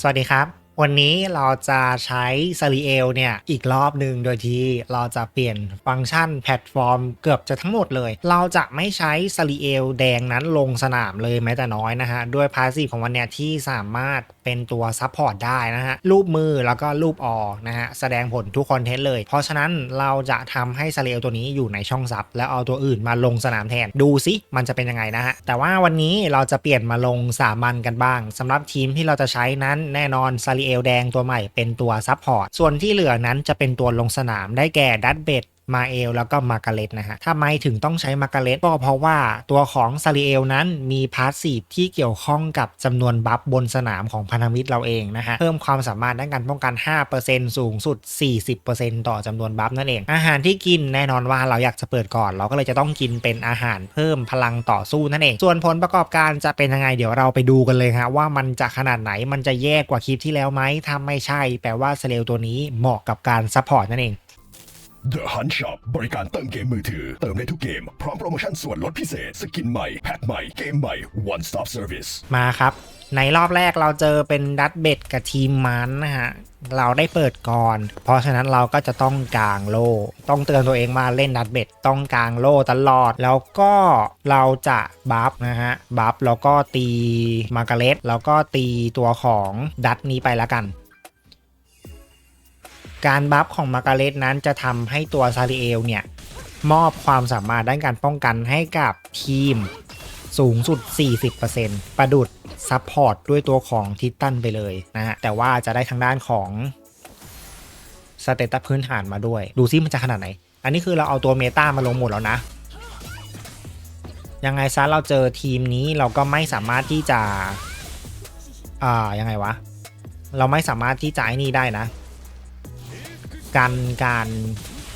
สวัสดีครับ วันนี้เราจะใช้ซาริเอลเนี่ยอีกรอบหนึ่งโดยที่เราจะเปลี่ยนฟังก์ชันแพลตฟอร์มเกือบจะทั้งหมดเลย เราจะไม่ใช้ซาริเอลแดงนั้นลงสนามเลยแม้แต่น้อยนะฮะ ด้วยพาสซีฟของวันเนี้ยที่สามารถเป็นตัวซัพพอร์ตได้นะฮะ รูปมือแล้วก็รูปออนะฮะ แสดงผลทุกคอนเทนต์เลย เพราะฉะนั้นเราจะทำให้ซาริเอลตัวนี้อยู่ในช่องซับแล้วเอาตัวอื่นมาลงสนามแทนดูซิมันจะเป็นยังไงนะฮะแต่ว่าวันนี้เราจะเปลี่ยนมาลงสามัญกันบ้างสำหรับทีมที่เราจะใช้นั้นแน่นอนซาริเอลแดงตัวใหม่เป็นตัวซับพอร์ตส่วนที่เหลือนั้นจะเป็นตัวลงสนามได้แก่ดัตเบด มาเอลแล้วก็มาการเลตนะฮะทำไม่ถึงต้องใช้มาการเลตก็เพราะว่าตัวของซาริเอลนั้นมีพาสซีฟที่เกี่ยวข้องกับจำนวนบัฟบนสนามของพันธมิตรเราเองนะฮะเพิ่มความสามารถด้านการป้องกัน 5%สูงสุด 40%ต่อจำนวนบัฟนั่นเอง อาหารที่กินแน่นอนว่าเราอยากจะเปิดก่อน เราก็เลยจะต้องกินเป็นอาหารเพิ่มพลังต่อสู้นั่นเอง ส่วนผลประกอบการจะเป็นยังไงเดี๋ยวเราไปดูกันเลยฮะว่ามันจะขนาดไหนมันจะแย่กว่าคลิปที่แล้วไหมถ้าไม่ใช่ แปลว่าซาเอลตัวนี้เหมาะกับการซัพพอร์ตนั่นเอง The Hunt Shop บริการเติมเกมมือถือ เติมได้ทุกเกม พร้อมโปรโมชั่นส่วนลดพิเศษ สกินใหม่ แพ็คใหม่ เกมใหม่ One Stop Service มาครับ ในรอบแรกเราเจอเป็นดัตเบ็ดกับทีมมันนะฮะ เราได้เปิดก่อน เพราะฉะนั้นเราก็จะต้องกางโล่ ต้องเตือนตัวเองมาเล่นดัตเบ็ดต้องกางโล่ตลอด แล้วก็เราจะบัฟนะฮะ บัฟแล้วก็ตีมาการ์เล็ตแล้วก็ตีตัวของดัตนี้ไปละกัน การบัฟของมาการเล็ตนั้นจะทำให้ตัวซาริเอลเนี่ยมอบความสามารถด้านการป้องกันให้กับทีมสูงสุด 40%ประดุดซัพพอร์ตด้วยตัวของทิตันไปเลยนะฮะ แต่ว่าจะได้ทางด้านของสเตตัสพื้นฐานมาด้วย ดูซิมันจะขนาดไหน อันนี้คือเราเอาตัวเมตามาลงหมดแล้วนะ ยังไงซะเราเจอทีมนี้เราก็ไม่สามารถที่จะ อ่า ยังไงวะ เราไม่สามารถที่จะไอ้นี่ได้นะ การการ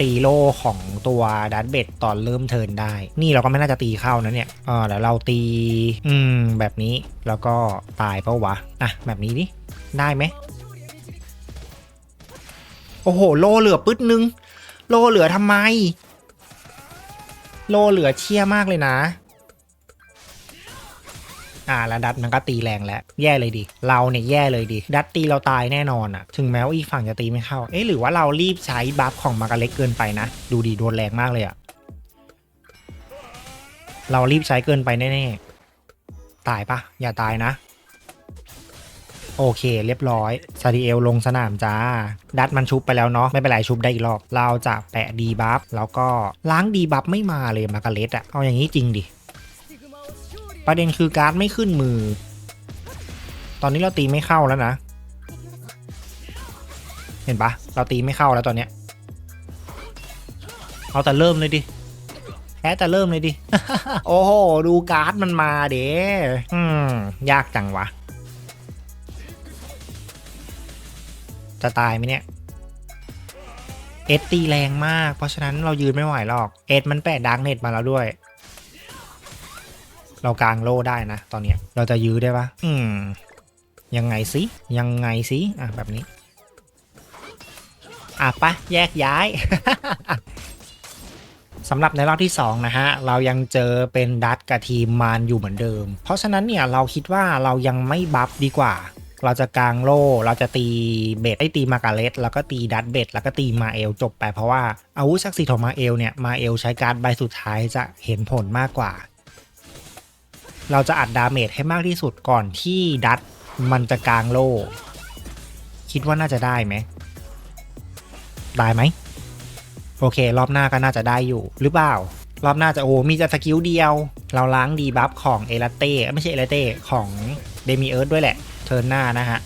ตีโล่ของตัวดัตเบดตอนเริ่มเทินได้ นี่เราก็ไม่น่าจะตีเข้านะเนี่ยเออแล้วเราตี อืม แบบนี้ แล้วก็ตายเปะวะ อะ แบบนี้ดิ ได้ไหม โอ้โห โลเหลือปึ๊ดนึง โลเหลือทำไม โลเหลือเชี่ยมากเลยนะ อ่าแล้วดัตมันก็ตีแรงแล้วแย่เลยดิเราเนี่ยแย่เลยดิดัตตีเราตายแน่นอนอะถึงแม้ว่าอีกฝั่งจะตีไม่เข้าเอ๊ะหรือว่าเรารีบใช้บัฟของมากาเล็กเกินไปนะ ดูดีโดนแรงมากเลยอะเรารีบใช้เกินไปแน่ๆตายปะอย่าตายนะ โอเคเรียบร้อยซาดิเอลลงสนามจ้า ดัตมันชุบไปแล้วเนาะไม่เป็นไรชุบได้อีกรอบ เราจะแปะดีบัฟแล้วก็ล้างดีบัฟไม่มาเลยมากาเล็ตอะเอาอย่างนี้จริงดิ ประเด็นคือการ์ดไม่ขึ้นมือ ตอนนี้เราตีไม่เข้าแล้วนะ เห็นปะเราตีไม่เข้าแล้วตอนเนี้ย เอาแต่เริ่มเลยดิแพ้แต่เริ่มเลยดิ โอ้โห ดูการ์ดมันมาเด้อืม ยากจังวะ จะตายไหมเนี่ย เอสตีแรงมาก เพราะฉะนั้นเรายืนไม่ไหวหรอก เอสมันแปะดังเน็ตมาแล้วด้วย เรากางโล่ได้นะ ตอนเนี้ยเราจะยื้อได้ปะอืม ยังไงสิยังไงสิอะแบบนี้ อะปะแยกย้าย สำหรับในรอบที่ 2 นะฮะ เรายังเจอเป็นดัตกับทีมมานอยู่เหมือนเดิม เพราะฉะนั้นเนี่ยเราคิดว่าเรายังไม่บัฟดีกว่า เราจะกางโล่ เราจะตีเบดไอ้ตีมาการเลสแล้วก็ตีดัตเบดแล้วก็ตีมาเอลจบไปเพราะว่าอาวุธศักดิ์สิทธิ์ของมาเอลเนี่ยมาเอลใช้การใบสุดท้ายจะเห็นผลมากกว่า เราจะอัดดาเมจให้มากที่สุดก่อนที่ดัตมันจะกลางโล่คิดว่าน่าจะได้ไหม ได้ไหม โอเค รอบหน้าก็น่าจะได้อยู่หรือเปล่า รอบหน้าจะโอ้มีแต่สกิลเดียว เราล้างดีบัฟของเอลาเต้ไม่ใช่เอลาเต้ของเดมิเอิร์ดด้วยแหละเทิร์นหน้านะฮะ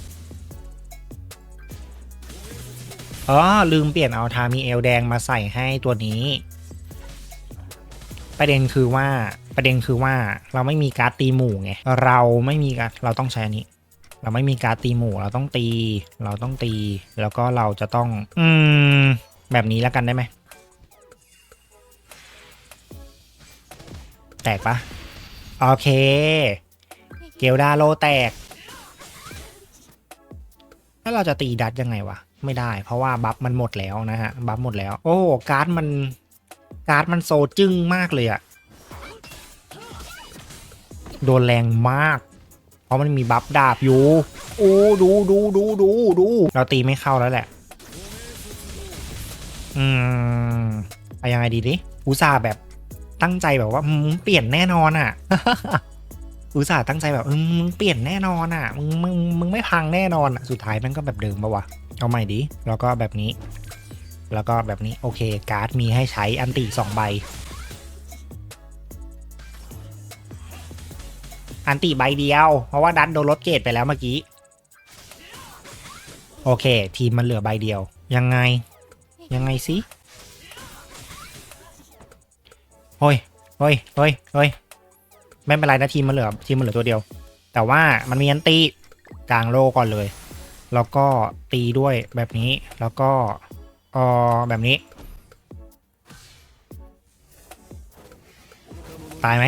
อ๋อลืมเปลี่ยนเอาทามีเอลแดงมาใส่ให้ตัวนี้ ประเด็นคือว่า ประเด็นคือว่าเราไม่มีการตีหมู่ไงเราไม่มีการเราต้องใช้อันนี้ เราไม่มีการตีหมู่เราต้องตี เราต้องตี แล้วก็เราจะต้อง อืม แบบนี้แล้วกันได้ไหมแตกปะโอเค เกลดาโลแตก แล้วเราจะตีดัดยังไงวะ ไม่ได้ เพราะว่าบัฟมันหมดแล้วนะฮะ บัฟหมดแล้ว โอ้การ์ดมัน การ์ดมันโซจึ้งมากเลยอะ โดนแรงมาก เพราะมันมีบัฟดาบอยู่ โอ้ดูดูดูดูดู เราตีไม่เข้าแล้วแหละ อืมไปยังไงดีดิอุตส่าห์แบบตั้งใจแบบว่ามึงเปลี่ยนแน่นอนอะ อุตส่าห์ตั้งใจแบบเออมึงเปลี่ยนแน่นอนอะ มึงมึงมึงไม่พังแน่นอนอะ สุดท้ายมันก็แบบเดิมปะวะ เอาใหม่ดิ แล้วก็แบบนี้ แล้วก็แบบนี้ โอเค การ์ดมีให้ใช้อันติสองใบ อันติใบเดียว เพราะว่าดันโดนลดเกรดไปแล้วเมื่อกี้ โอเค ทีมมันเหลือใบเดียว ยังไง ยังไงสิเฮ้ยเฮ้ยเฮ้ยเฮ้ยไม่เป็นไรนะทีมมันเหลือทีมมันเหลือตัวเดียว แต่ว่ามันมีอันตีกลางโลก่อนเลย แล้วก็ตีด้วยแบบนี้ แล้วก็เออแบบนี้ ตายไหม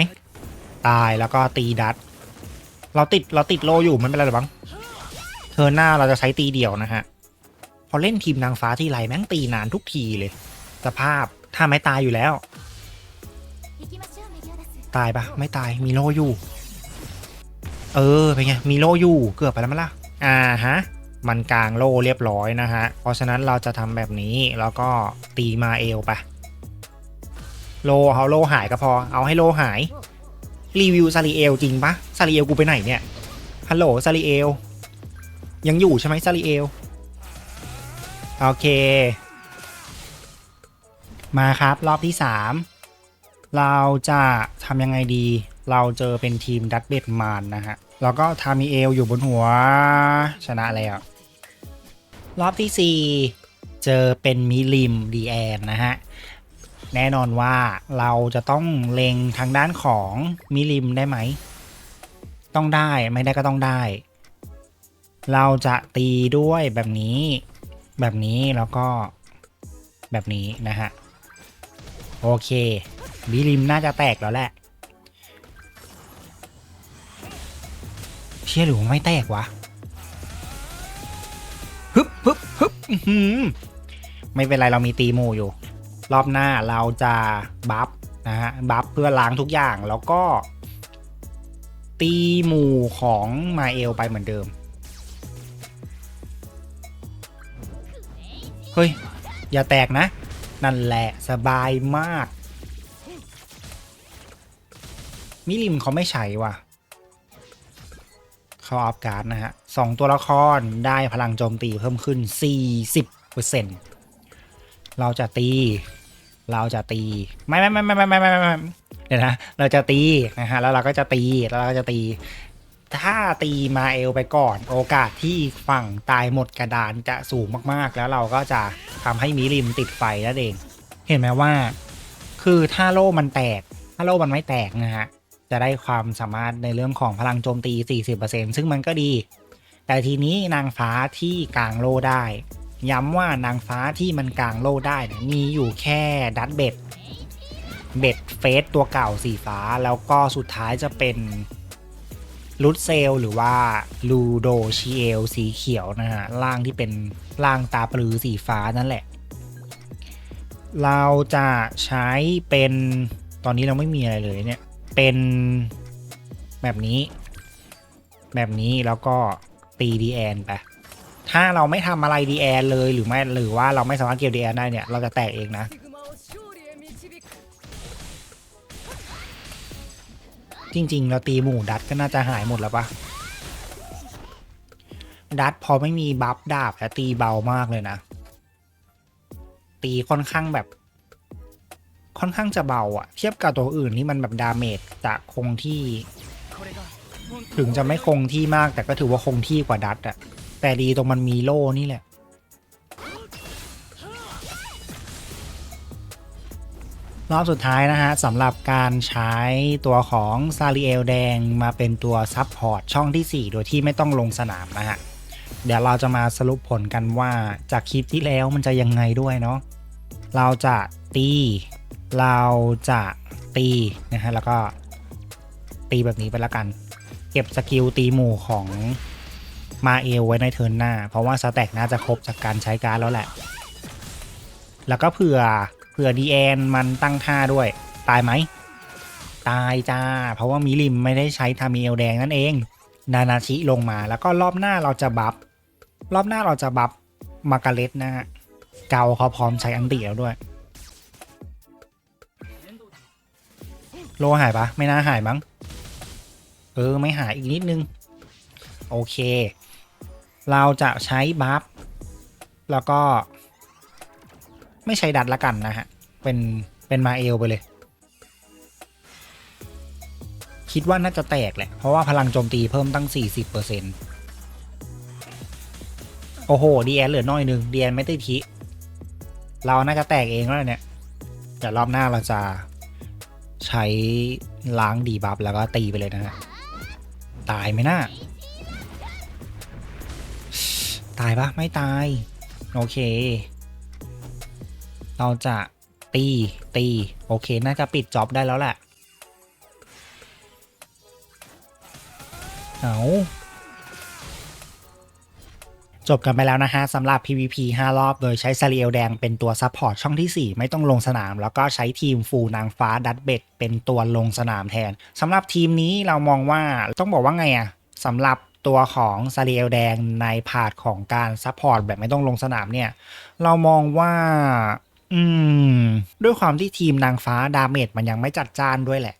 ตายแล้วก็ตีดัด เราติดเราติดโลอยู่มันเป็นไรหรือบ้างเธอหน้าเราจะใช้ตีเดียวนะฮะ พอเล่นทีมนางฟ้าที่ไรแม่งตีนานทุกทีเลย สภาพถ้าไม่ตายอยู่แล้ว ตายปะไม่ตายมีโลอยู่ เออเป็นไงมีโลอยู่เกือบไปแล้วมั้งล่ะอ่าฮะมันกลางโลเรียบร้อยนะฮะ เพราะฉะนั้นเราจะทำแบบนี้แล้วก็ตีมาเอลไป โลเอาโลหายก็พอ เอาให้โลหาย รีวิวซาริเอลจริงปะซาริเอลกูไปไหนเนี่ย ฮัลโหลซาริเอล ยังอยู่ใช่ไหมซาริเอล โอเค มาครับรอบที่สามเราจะทำยังไงดี เราเจอเป็นทีมดัตเบดมานนะฮะ แล้วก็ทามิเอลอยู่บนหัวชนะแล้วรอบที่4เจอเป็นมิลิมดีแอนนะฮะ แน่นอนว่าเราจะต้องเล็งทางด้านของมิลิมได้ไหม ต้องได้ไม่ได้ก็ต้องได้ เราจะตีด้วยแบบนี้ แบบนี้แล้วก็แบบนี้นะฮะ โอเคมิลิมน่าจะแตกแล้วแหละเชื่อหรือไม่แตกวะฮึบฮึบฮึบไม่เป็นไรเรามีตีหมูอยู่ รอบหน้าเราจะบัฟนะฮะบัฟเพื่อล้างทุกอย่างแล้วก็ ตีหมู่ของมาเอลไปเหมือนเดิม เฮ้ย อย่าแตกนะ นั่นแหละสบายมาก มิลิมเขาไม่ใช้ว่ะเขาออฟการ์ดนะฮะสองตัวละครได้พลังโจมตีเพิ่มขึ้น 40%เราจะตี เราจะตีไม่ไม่ไม่ไม่ไม่ไม่ไม่ไม่เดี๋ยวนะเราจะตีนะฮะแล้วเราก็จะตีแล้วเราก็จะตี ถ้าตีมาเอลไปก่อน โอกาสที่ฝั่งตายหมดกระดานจะสูงมากๆ แล้วเราก็จะทำให้มิริมติดไฟนั่นเอง เห็นไหมว่า คือถ้าโล่มันแตก ถ้าโล่มันไม่แตกนะฮะจะได้ความสามารถในเรื่องของพลังโจมตี 40%ซึ่งมันก็ดี แต่ทีนี้นางฟ้าที่กลางโล่ได้ ย้ำว่านางฟ้าที่มันกลางโล่ได้นี่มีอยู่แค่ดัตเบ็ดเบ็ดเฟสตัวเก่าสีฟ้าแล้วก็สุดท้ายจะเป็นลุดเซลหรือว่าลูโดชิเอลสีเขียวนะฮะล่างที่เป็นล่างตาปลือสีฟ้านั่นแหละ เราจะใช้เป็นตอนนี้เราไม่มีอะไรเลยเนี่ย เป็นแบบนี้ แบบนี้แล้วก็ตีดีแอนไป ถ้าเราไม่ทำอะไรดีแอนเลยหรือไม่หรือว่าเราไม่สามารถเก็บดีแอนได้เนี่ย เราจะแตกเองนะ จริง ๆ เราตีหมู่ดัดก็น่าจะหายหมดแล้วปะดัดพอไม่มีบัฟดาบแล้วตีเบามากเลยนะ ตีค่อนข้างแบบ ค่อนข้างจะเบาอะเทียบกับตัวอื่นที่มันแบบดาเมจจะคงที่ ถึงจะไม่คงที่มากแต่ก็ถือว่าคงที่กว่าดัตอะ แต่ดีตรงมันมีโล่นี่แหละ รอบสุดท้ายนะฮะสำหรับการใช้ตัวของซาริเอลแดงมาเป็นตัวซับพอร์ตช่องที่ 4 โดยที่ไม่ต้องลงสนามนะฮะ เดี๋ยวเราจะมาสรุปผลกันว่าจากคลิปที่แล้วมันจะยังไงด้วยเนาะเราจะตี เราจะตีนะฮะแล้วก็ตีแบบนี้ไปแล้วกัน เก็บสกิลตีหมู่ของ มาเอลไว้ในเทิร์นหน้า เพราะว่าสแต็กน่าจะครบจากการใช้การดแล้วแหละ แล้วก็เผื่อเผื่อดีแอนมันตั้งท่าด้วย ตายไหม ตายจ้า เพราะว่ามิลิมไม่ได้ใช้ทามิเอลแดงนั่นเอง นานาชิลงมาแล้วก็รอบหน้าเราจะบัฟรอบหน้าเราจะบัฟมาการเลตนะฮะเกาเขาพร้อมใช้อันติแล้วด้วย โลหายปะไม่น่าหายมั้งเออ ไม่หายอีกนิดนึง โอเค เราจะใช้บัฟแล้วก็ ไม่ใช้ดัดละกันนะฮะ เป็นเป็นมาเอลไปเลย คิดว่าน่าจะแตกแหละ เพราะว่าพลังโจมตีเพิ่มตั้ง 40%โอ้โหดีแอนเหลือน้อยนึงดีแอนไม่ได้ทิ เราน่าจะแตกเองแล้วเนี่ยเดี๋ยวรอบหน้าเราจะใช้ล้างดีบัฟแล้วก็ตีไปเลยนะฮะ ตายไหมน่า ตายปะไม่ตาย โอเค เราจะตีตี โอเค น่าจะปิดจ็อบได้แล้วแหละ เอาจบกันไปแล้วนะฮะสำหรับ PVP 5 รอบ โดยใช้ซาริเอลแดงเป็นตัวซัพพอร์ตช่องที่ 4 ไม่ต้องลงสนาม แล้วก็ใช้ทีมฟูนางฟ้าดัตเบดเป็นตัวลงสนามแทนสำหรับทีมนี้เรามองว่าต้องบอกว่าไงอะสำหรับ ตัวของซาริเอลแดงในพาร์ทของการซัพพอร์ตแบบไม่ต้องลงสนามเนี่ย เรามองว่า อืม ด้วยความที่ทีมนางฟ้าดาเมจมันยังไม่จัดจ้านด้วยแหละ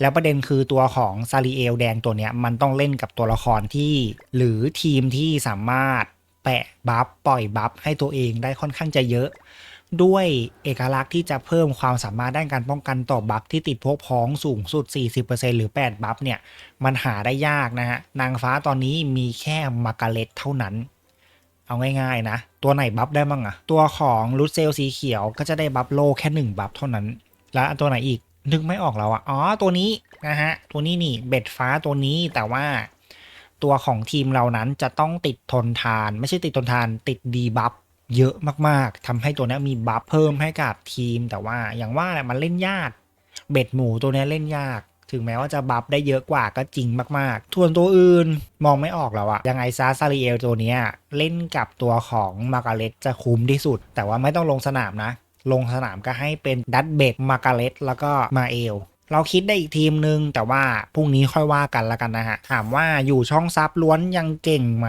แล้วประเด็นคือตัวของซาริเอลแดงตัวเนี้ย มันต้องเล่นกับตัวละครที่ หรือทีมที่สามารถแปะบัฟปล่อยบัฟให้ตัวเองได้ค่อนข้างจะเยอะ ด้วยเอกลักษณ์ที่จะเพิ่มความสามารถด้านการป้องกันต่อบัฟที่ติดพวกพ้องสูงสุด 40%หรือ 8 บัฟเนี่ย มันหาได้ยากนะฮะ นางฟ้าตอนนี้มีแค่มากาเล็ตเท่านั้น เอาง่ายๆนะ ตัวไหนบัฟได้บ้างอะตัวของรูทเซลสีเขียวก็จะได้บัฟโลแค่ 1 บัฟเท่านั้น แล้วตัวไหนอีกนึกไม่ออกแล้วอะอ๋อตัวนี้นะฮะตัวนี้นี่เบ็ดฟ้าตัวนี้แต่ว่าตัวของทีมเรานั้นจะต้องติดทนทาน ไม่ใช่ติดทนทานติดดีบัฟ เยอะมากๆทำให้ตัวนี้มีบัฟเพิ่มให้กับทีม แต่ว่าอย่างว่าแหละมันเล่นยาก เบ็ดหมูตัวนี้เล่นยาก ถึงแม้ว่าจะบัฟได้เยอะกว่าก็จริงมากๆส่วนตัวอื่นมองไม่ออกแล้วอะยังไงซาซาริเอลตัวนี้เล่นกับตัวของมาการเล็ตจะคุ้มที่สุด แต่ว่าไม่ต้องลงสนามนะ ลงสนามก็ให้เป็นดัตเบดมาการเล็ตแล้วก็มาเอลเราคิดได้อีกทีมนึง แต่ว่าพรุ่งนี้ค่อยว่ากันละกันนะฮะ ถามว่าอยู่ช่องซับล้วนยังเก่งไหม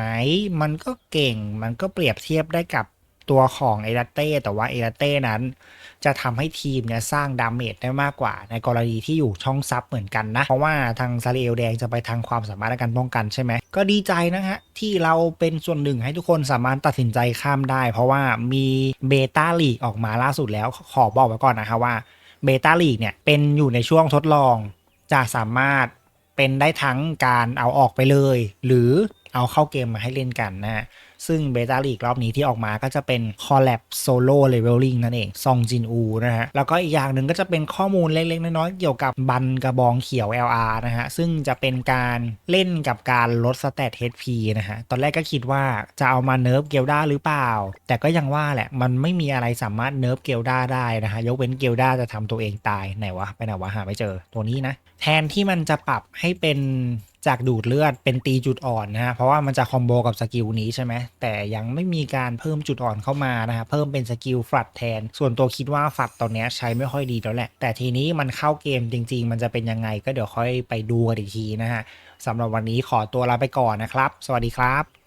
มันก็เก่ง มันก็เปรียบเทียบได้กับ ตัวของเอลาเต้แต่ว่าเอลาเต้นั้น จะทำให้ทีมเนี่ยสร้างดาเมจได้มากกว่า ในกรณีที่อยู่ช่องซับเหมือนกันนะ เพราะว่าทางซาเรเอลแดงจะไปทางความสามารถในการป้องกันใช่ไหม ก็ดีใจนะฮะ ที่เราเป็นส่วนหนึ่งให้ทุกคนสามารถตัดสินใจข้ามได้ เพราะว่ามีเบต้าลีกออกมาล่าสุดแล้วขอบอกไว้ก่อนนะคะว่าเบต้าลีกเนี่ยเป็นอยู่ในช่วงทดลองจะสามารถเป็นได้ทั้งการเอาออกไปเลย หรือเอาเข้าเกมมาให้เล่นกันนะฮะซึ่งเบต้าลีกรอบนี้ที่ออกมาก็จะเป็นคอลแลบโซโล่เลเวลลิ่งนั่นเองซองจินอูนะฮะ แล้วก็อีกอย่างหนึ่งก็จะเป็นข้อมูลเล็ก ๆ น้อยๆเกี่ยวกับบันกระบองเขียว LR นะฮะ ซึ่งจะเป็นการเล่นกับการลดสเตต HP นะฮะ ตอนแรกก็คิดว่าจะเอามาเนิร์ฟเกลดาหรือเปล่า แต่ก็ยังว่าแหละมันไม่มีอะไรสามารถเนิร์ฟเกลดาได้นะฮะยกเว้นเกลดาจะทำตัวเองตายไหนวะไปไหนวะหาไม่เจอตัวนี้นะแทนที่มันจะปรับให้เป็นจากดูดเลือดเป็นตีจุดอ่อนนะฮะ เพราะว่ามันจะคอมโบกับสกิลนี้ใช่ไหมแต่ยังไม่มีการเพิ่มจุดอ่อนเข้ามานะครับเพิ่มเป็นสกิลฟลัดแทน ส่วนตัวคิดว่าฟลัดตอนนี้ใช้ไม่ค่อยดีแล้วแหละ แต่ทีนี้มันเข้าเกมจริง ๆ มันจะเป็นยังไงก็เดี๋ยวค่อยไปดูกันอีกทีนะฮะสำหรับวันนี้ขอตัวลาไปก่อนนะครับ สวัสดีครับ